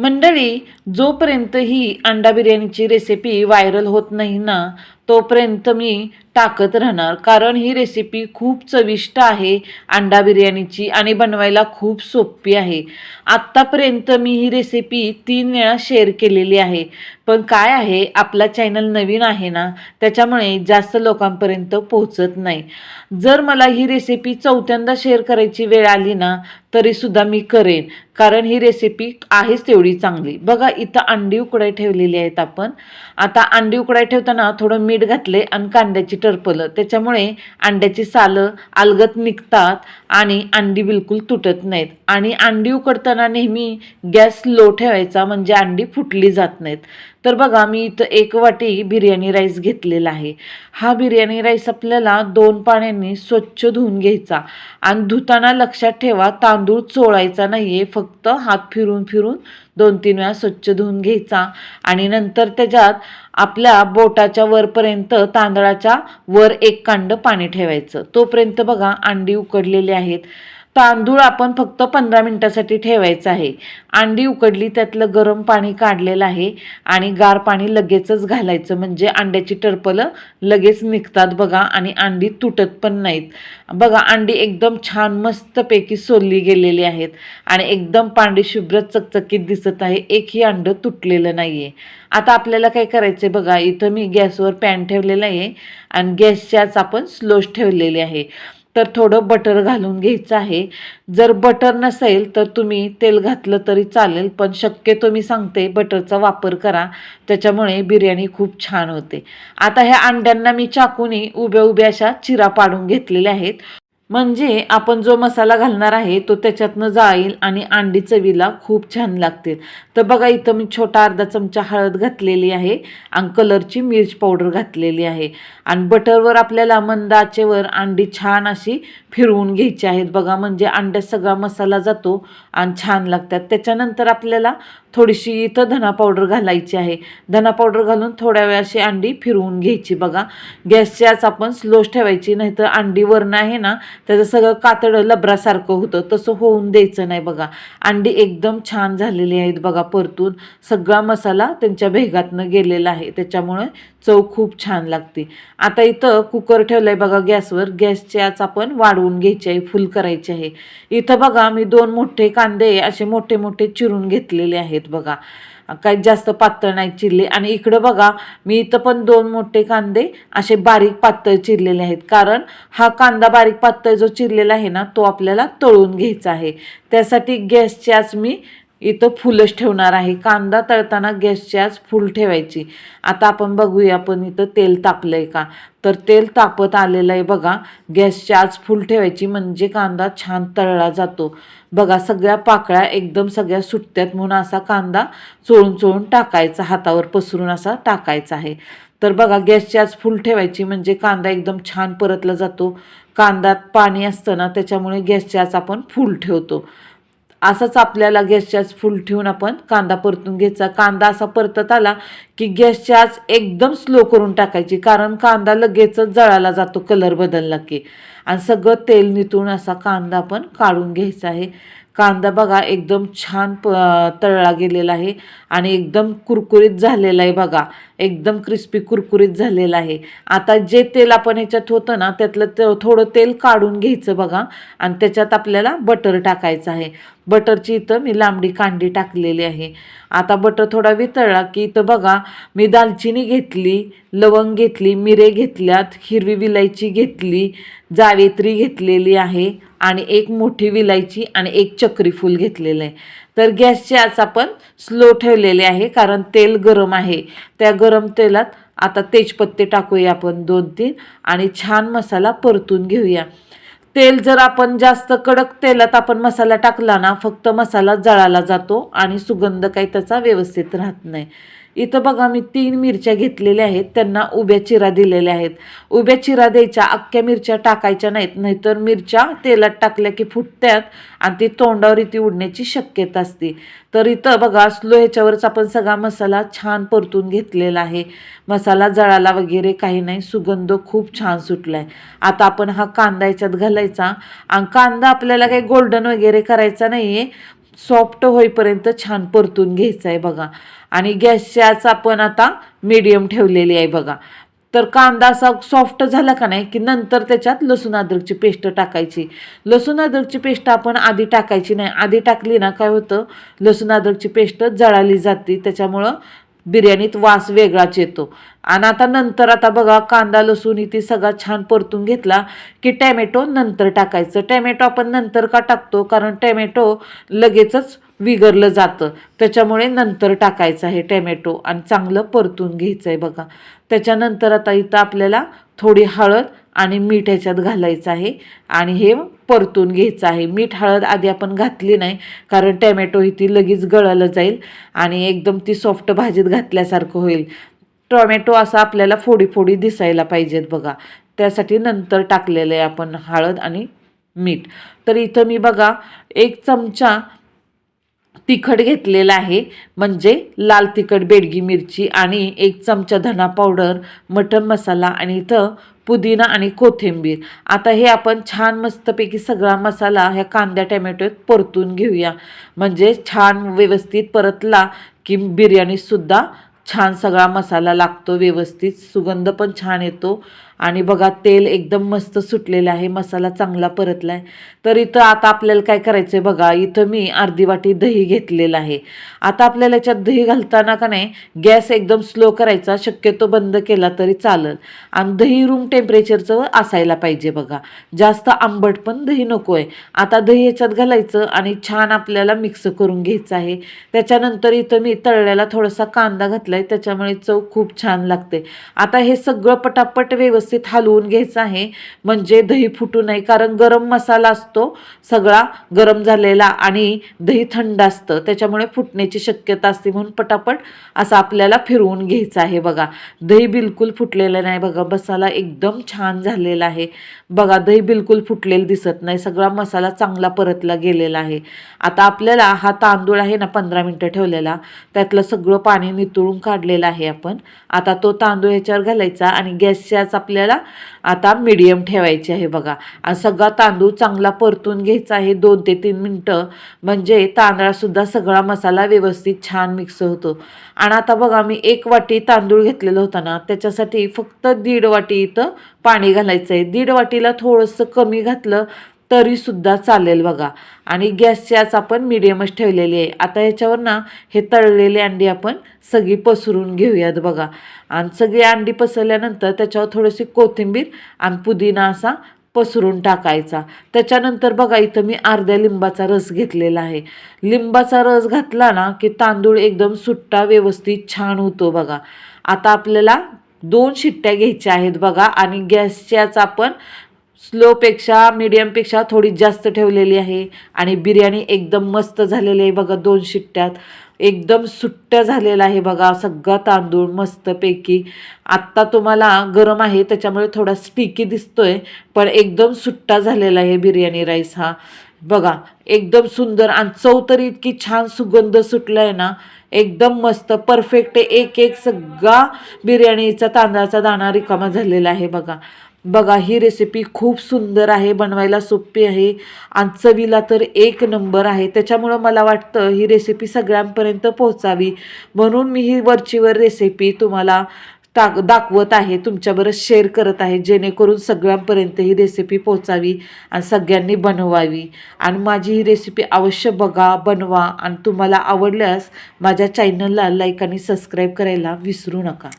मंडळी जोपर्यंत ही अंडा बिर्याणीची रेसिपी व्हायरल होत नाही ना तोपर्यंत मी टाकत राहणार. कारण ही रेसिपी खूप चविष्ट आहे. अंडा बिर्याणीची आणि बनवायला खूप सोपी आहे. आत्तापर्यंत मी ही रेसिपी तीन वेळा शेअर केलेली आहे. पण काय आहे? आपला चॅनल नवीन आहे ना? त्याच्यामुळे जास्त लोकांपर्यंत पोहोचत नाही. जर मला ही रेसिपी चौथ्यांदा शेअर करायची वेळ आली ना तरीसुद्धा मी करेन. कारण ही रेसिपी आहेच तेवढी चांगली. बघा इथं अंडी उकडाय ठेवलेली आहेत आपण. आता अंडी उकडाय ठेवताना थोडं मीठ घातले आणि कांद्याची टरपलं. त्याच्यामुळे अंड्याची सालं अलगत निघतात आणि अंडी बिलकुल तुटत नाहीत. आणि अंडी उकडताना नेहमी गॅस लो ठेवायचा म्हणजे अंडी फुटली जात नाहीत. तर बघा मी इथं एक वाटी बिर्याणी राईस घेतलेला आहे. हा बिर्याणी राईस आपल्याला दोन पाण्याने स्वच्छ धुवून घ्यायचा. आणि धुताना लक्षात ठेवा तांदूळ चोळायचा नाही आहे फक्त हात फिरून फिरून दोन तीन वेळा स्वच्छ धुवून घ्यायचा. आणि नंतर त्याच्यात आपल्या बोटाच्या वरपर्यंत तांदळाच्या वर एक कांड पाणी ठेवायचं. तोपर्यंत बघा अंडी उकडलेली आहेत. तांदूळ आपण फक्त पंधरा मिनिटासाठी ठेवायचं आहे. अंडी उकडली त्यातलं गरम पाणी काढलेलं आहे आणि गार पाणी लगेचच घालायचं. म्हणजे अंड्याची टरपलं लगेच निघतात बघा आणि अंडी तुटत पण नाहीत. बघा अंडी एकदम छान मस्तपैकी सोलली गेलेली आहेत आणि एकदम पांढरी शुभ्र चकचकीत दिसत आहे. एकही अंडं तुटलेलं नाही आहे आता आपल्याला काय करायचं आहे बघा इथं मी गॅसवर पॅन ठेवलेलं आहे आणि गॅसच्याच आपण स्लोच ठेवलेली आहे. तर थोडं बटर घालून घ्यायचं आहे. जर बटर नसेल तर तुम्ही तेल घातलं तरी चालेल पण शक्यतो मी सांगते बटरचा वापर करा. त्याच्यामुळे बिर्याणी खूप छान होते. आता ह्या अंड्यांना मी चाकूने उभ्या उभ्या अशा चिरा पाडून घेतलेल्या आहेत. म्हणजे आपण जो मसाला घालणार आहे तो त्याच्यातनं जाईल आणि अंडी चवीला खूप छान लागतील. तर बघा इथं मी छोटा अर्धा चमचा हळद घातलेली आहे आणि कलरची मिर्च पावडर घातलेली आहे. आणि बटरवर आपल्याला मंद आचेवर अंडी छान अशी फिरवून घ्यायची आहेत. बघा म्हणजे अंड्यात सगळा मसाला जातो आणि छान लागतात. त्याच्यानंतर आपल्याला थोडीशी इथं धना पावडर घालायची आहे. धना पावडर घालून थोड्या वेळ अशी अंडी फिरवून घ्यायची बघा. गॅसची आज आपण स्लोच ठेवायची नाही तर अंडी वरणं आहे ना त्याचं सगळं कातडं लबरासारखं होतं. तसं होऊन द्यायचं नाही बघा. अंडी एकदम छान झालेली आहेत बघा परतून. सगळा मसाला त्यांच्या भेगातनं गेलेला आहे. त्याच्यामुळे चव खूप छान लागते. आता इथं कुकर ठेवलं आहे बघा गॅसवर. गॅसची आज आपण वाढवून घ्यायची आहे फुल करायची आहे. इथं बघा मी दोन मोठे कांदे असे मोठे मोठे चिरून घेतलेले आहेत. बघा. काही जास्त पातळ नाही चिरले. आणि इकडं बघा मी इथं पण दोन मोठे कांदे असे बारीक पातळ चिरलेले आहेत. कारण हा कांदा बारीक पातळ जो चिरलेला आहे ना तो आपल्याला तळून घ्यायचा आहे. त्यासाठी गॅसची आज मी इथं फुलच ठेवणार आहे. कांदा तळताना गॅसच्याच आज फुल ठेवायची. आता आपण बघूया आपण इथं तेल तापलं आहे का? तर तेल तापत आलेलं आहे बघा. गॅसची आज फुल ठेवायची म्हणजे कांदा छान तळला जातो. बघा सगळ्या पाकळ्या एकदम सगळ्या सुटत्यात म्हणून असा कांदा चोळून चोळून टाकायचा हातावर पसरून असा टाकायचा आहे. तर बघा गॅसची आज फुल ठेवायची म्हणजे कांदा एकदम छान परतला जातो. कांद्यात पाणी असतं ना त्याच्यामुळे गॅसची आज आपण फुल ठेवतो. असंच आपल्याला गॅसच्याच फुल ठेवून आपण कांदा परतून घ्यायचा. कांदा असा परतत आला की गॅसच्याच आज एकदम स्लो करून टाकायची. कारण कांदा लगेचच जळाला जातो कलर बदलला की. आणि सगळं तेल नितळून असा कांदा आपण काढून घ्यायचा आहे. कांदा बघा एकदम छान प तळला गेलेला आहे. आणि एकदम कुरकुरीत झालेला आहे बघा. एकदम क्रिस्पी कुरकुरीत झालेला आहे. आता जे तेल आपण ह्याच्यात होतं ना त्यातलं ते थोडं तेल काढून घ्यायचं बघा. आणि त्याच्यात आपल्याला बटर टाकायचं आहे. बटरची इथं मी लांबडी कांडी टाकलेली आहे. आता बटर थोडा वितळला की इथं बघा मी दालचिनी घेतली लवंग घेतली मिरे घेतल्यात हिरवी विलायची घेतली जावेत्री घेतलेली आहे आणि एक मोठी विलायची आणि एक चक्रीफूल घेतलेलं आहे. तर गॅसचे आज आपण स्लो ठेवलेले आहे कारण तेल गरम आहे. त्या गरम तेलात आता तेजपत्ते टाकूया आपण दोन तीन आणि छान मसाला परतून घेऊया. तेल जर आपण जास्त कडक तेलात आपण मसाला टाकला ना फक्त मसाला जळाला जातो आणि सुगंध काही त्याचा व्यवस्थित राहत नाही. इथं बघा मी तीन मिरच्या घेतलेल्या आहेत. त्यांना उभ्या चिरा दिलेल्या आहेत. उभ्या चिरा द्यायच्या अख्ख्या मिरच्या टाकायच्या नाहीत. नाहीतर मिरच्या तेलात टाकल्या की फुटत्यात आणि ती तोंडावर इथे उडण्याची शक्यता असते. तर इथं बघा स्लो ह्याच्यावरच आपण सगळा मसाला छान परतून घेतलेला आहे. मसाला जळाला वगैरे काही नाही सुगंध खूप छान सुटला आहे आता आपण हा कांदा याच्यात घालायचा. आणि कांदा आपल्याला काही गोल्डन वगैरे करायचा नाही आहे सॉफ्ट होईपर्यंत छान परतून घ्यायचं आहे बघा. आणि गॅसच्याच आपण आता मीडियम ठेवलेली आहे बघा. तर कांदा असा सॉफ्ट झाला का नाही की नंतर त्याच्यात लसूण अद्रकची पेस्ट टाकायची. लसूण अद्रकची पेस्ट आपण आधी टाकायची नाही. आधी टाकली ना काय होतं? लसूण अद्रकची पेस्ट जळाली जाते. त्याच्यामुळं बिर्याणीत वास वेगळाच येतो. आणि आता नंतर आता बघा कांदा लसूण इथे सगळा छान परतून घेतला की टॅमॅटो नंतर टाकायचं. टॅमॅटो आपण नंतर का टाकतो? कारण टॅमॅटो लगेचच विगरलं जातं. त्याच्यामुळे नंतर टाकायचं आहे टॅमॅटो आणि चांगलं परतून घ्यायचं आहे बघा. त्याच्यानंतर आता इथं आपल्याला थोडी हळद आणि मीठ ह्याच्यात घालायचं आहे. आणि हे परतून घ्यायचं आहे. मीठ हळद आधी आपण घातली नाही कारण टॅमॅटो ही ती लगेच गळलं जाईल आणि एकदम ती सॉफ्ट भाजीत घातल्यासारखं होईल. टोमॅटो असा आपल्याला फोडी फोडी दिसायला पाहिजेत बघा. त्यासाठी नंतर टाकलेलं आहे आपण हळद आणि मीठ. तर इथं मी बघा एक चमचा तिखट घेतलेला आहे म्हणजे लाल तिखट बेडगी मिरची आणि एक चमचा धना पावडर मटन मसाला आणि इथं पुदिना आणि कोथिंबीर. आता हे आपण छान मस्तपैकी सगळा मसाला ह्या कांद्या टॅमॅटोत परतून घेऊया. म्हणजे छान व्यवस्थित परतला की बिर्याणीसुद्धा छान सगळा मसाला लागतो व्यवस्थित सुगंध पण छान येतो. आणि बघा तेल एकदम मस्त सुटलेलं आहे मसाला चांगला परतला आहे तर इथं आता आपल्याला काय करायचं आहे बघा इथं मी अर्धी वाटी दही घेतलेलं आहे. आता आपल्याला याच्यात दही घालताना का नाही गॅस एकदम स्लो करायचा शक्यतो बंद केला तरी चालेल. आणि दही रूम टेम्परेचरचं असायला पाहिजे बघा. जास्त आंबट पण दही नको आहे आता दही याच्यात घालायचं आणि छान आपल्याला मिक्स करून घ्यायचं आहे. त्याच्यानंतर इथं मी तळल्याला थोडासा कांदा घातला आहे त्याच्यामुळे चव खूप छान लागते. आता हे सगळं पटापट व्यवस्थित हलवून घ्यायचं आहे. म्हणजे दही फुटू नये कारण गरम मसाला असतो सगळा गरम झालेला आणि दही थंड असतं त्याच्यामुळे फुटण्याची शक्यता असते. म्हणून पटापट असं आपल्याला फिरवून घ्यायचं आहे बघा. दही बिलकुल फुटलेलं नाही बघा. मसाला एकदम छान झालेला आहे. बघा दही बिलकुल फुटलेलं दिसत नाही. सगळा मसाला चांगला परतला गेलेला आहे. आता आपल्याला हा तांदूळ आहे ना पंधरा मिनटं ठेवलेला. त्यातलं सगळं पाणी नितळून काढलेलं आहे आपण. आता तो तांदूळ ह्याच्यावर घालायचा आणि गॅसच्याच आपल्याला आता मीडियम ठेवायची आहे बघा. आणि सगळा तांदूळ चांगला परतून घ्यायचा आहे. दोन ते तीन मिनटं. म्हणजे तांदळासुद्धा सगळा मसाला व्यवस्थित छान मिक्स होतो. आणि आता बघा मी एक वाटी तांदूळ घेतलेला होता ना त्याच्यासाठी फक्त दीड वाटी इथं पाणी घालायचं आहे दीड वाटीला थोडंसं कमी घातलं तरीसुद्धा चालेल बघा. आणि गॅसची आज आपण मिडियमच ठेवलेली आहे. आता ह्याच्यावर ना हे तळलेली अंडी आपण सगळी पसरून घेऊयात बघा. आणि सगळी अंडी पसरल्यानंतर त्याच्यावर थोडीशी कोथिंबीर आणि पुदिना असा पसरून टाकायचा. त्याच्यानंतर बघा इथं मी अर्ध्या लिंबाचा रस घेतलेला आहे. लिंबाचा रस घातला ना की तांदूळ एकदम सुट्टा व्यवस्थित छान होतो बघा. आता आपल्याला दोन शिट्ट्या घ्यायच्या आहेत बघा. आणि गॅसच्याच आपण स्लोपेक्षा मीडियमपेक्षा थोडी जास्त ठेवलेली आहे. आणि बिर्याणी एकदम मस्त झालेली आहे बघा दोन शिट्ट्यात. एकदम सुट्ट्या झालेला आहे बघा सगळा तांदूळ मस्तपैकी. आत्ता तुम्हाला गरम आहे त्याच्यामुळे थोडा स्टिकी दिसतोय पण एकदम सुट्टा झालेला आहे बिर्याणी राईस हा. बघा एकदम सुंदर आणि चव तरी इतकी छान सुगंध सुटला आहे ना एकदम मस्त परफेक्ट एक एक सगळा बिर्याणीचा तांदळाचा दाणा रिकामा झालेला आहे बघा. बघा ही रेसिपी खूप सुंदर आहे बनवायला सोपी आहे. आणि चवीला तर एक नंबर आहे. त्याच्यामुळं मला वाटतं ही रेसिपी सगळ्यांपर्यंत पोहोचावी. म्हणून मी ही वरचीवर रेसिपी तुम्हाला टाक दाखवत आहे तुमच्याबरोबर शेअर करत आहे जेणेकरून सगळ्यांपर्यंत ही रेसिपी पोहोचावी आणि सगळ्यांनी बनवावी. आणि माझी ही रेसिपी अवश्य बघा बनवा. आणि तुम्हाला आवडल्यास माझ्या चॅनलला लाईक आणि सबस्क्राईब करायला विसरू नका.